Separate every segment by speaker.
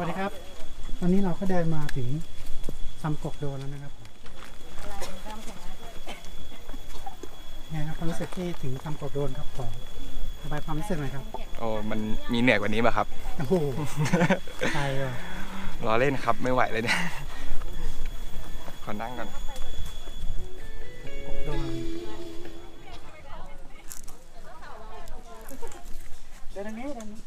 Speaker 1: วัสดีครับ ตอนนี้เราก็เดินมาถึงซัมกกโดนแล้วนะครับไงครับความรู้สึกที่ถึงซัมกกโดนครับขอระบายความรู้สึกหน่อยครับ
Speaker 2: โอ้มันมีเหนื่อยกว่านี้ป่ะครับ
Speaker 1: โอ้โหไปว่ะ
Speaker 2: รอเล่นครับไม่ไหวเลยเนี่ยขอนั่งก่อน
Speaker 1: กกโดนเดินทางนี้เดินทางนี้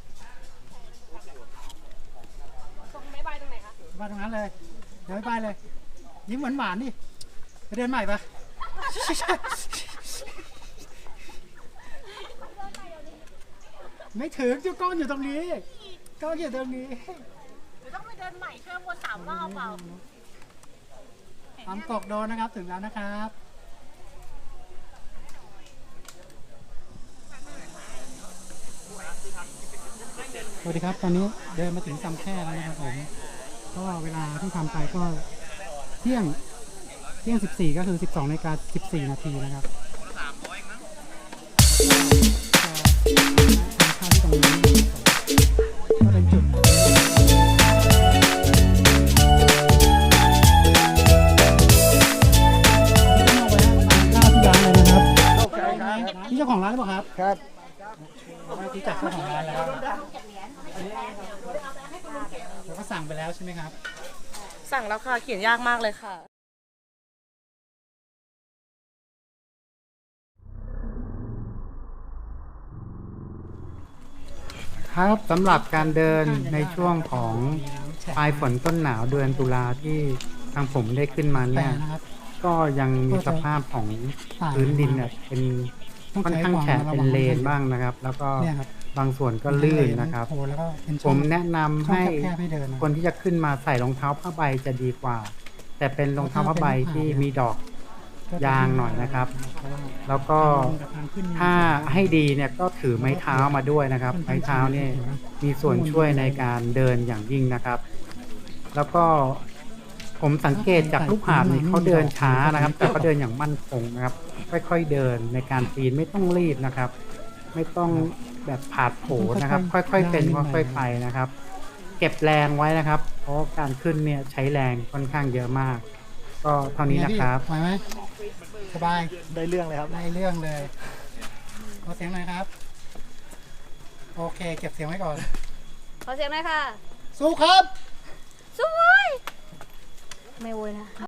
Speaker 1: ไหนคะบายตรงนั้นเลย เดินบายเลย ยิ้มหวานหวานๆดิไปเดินใหม่ปะไม่ถึงเจ้ากล้องอยู่ตรงนี้กล้องอยู่ตรงนี้
Speaker 3: เดี๋ยวต้องไปเดินใหม่เชื่อมวนสามรอบเปล่า
Speaker 1: ทำกกโดนนะครับถึงแล้วนะครับสวัสดีครับ ตอนนี้เดินมาถึงซำแค่แล้วนะครับผม ก็เวลาที่ทำไปก็เที่ยงเที่ยง 14 ก็คือ 12นาฬิกา14 นาทีนะครับก็ทานข้าวที่ตรงนี้ก็เป็นจุดข้าวที่ร้านเลยนะครับนี่เจ้าของร้านหรือเปล่าครับ ครับที่จักเจ้าของร้านแล้วเราก็ สั่งไปแล้วใช่ไหมครับ
Speaker 3: สั่งแล้วค่ะ เขียนยากมากเลยค่ะ
Speaker 1: ครับสำหรับการเดินในช่วงของปลายฝนต้นหนาวเดือนตุลาที่ทางผมได้ขึ้นมาเนี่ย ก็ยังมีสภาพของพื้นดินเนี่ยเป็น ค่อนข้างแฉะเป็นเลนบ้างนะครับ แล้วก็บางส่วนก็ลื่นนะครับ ผมแนะนำให้คนที่จะขึ้นมาใส่รองเท้าผ้าใบจะดีกว่า แต่เป็นรองเท้าผ้าใบที่มีดอกยางหน่อยนะครับ แล้วก็ถ้าให้ดีเนี่ยก็ถือไม้เท้ามาด้วยนะครับ ไม้เท้าเนี่ยมีส่วนช่วยในการเดินอย่างยิ่งนะครับ แล้วก็ ผมสังเกตจากลูกหาบนี่เขาเดินช้านะครับ แต่เขาเดินอย่างมั่นคงนะครับ ค่อยๆเดินในการปีนไม่ต้องรีบนะครับ ไม่ต้องแบบผาดโผนนะครับ ค่อยๆเป็นค่อยๆไปนะครับ เก็บแรงไว้นะครับ เพราะการขึ้นเนี่ยใช้แรงค่อนข้างเยอะมาก ก็เท่านี้นะครับไหวไหมสบาย
Speaker 4: ได้เรื่องเลยครับ
Speaker 1: ได้เรื่องเลยขอเสียงหน่อยครับ โอเค เก็บเสียงไว้ก่อน
Speaker 5: ขอเสียงหน่อยค่ะ
Speaker 1: สู้ครับ
Speaker 5: สู้ me vuela.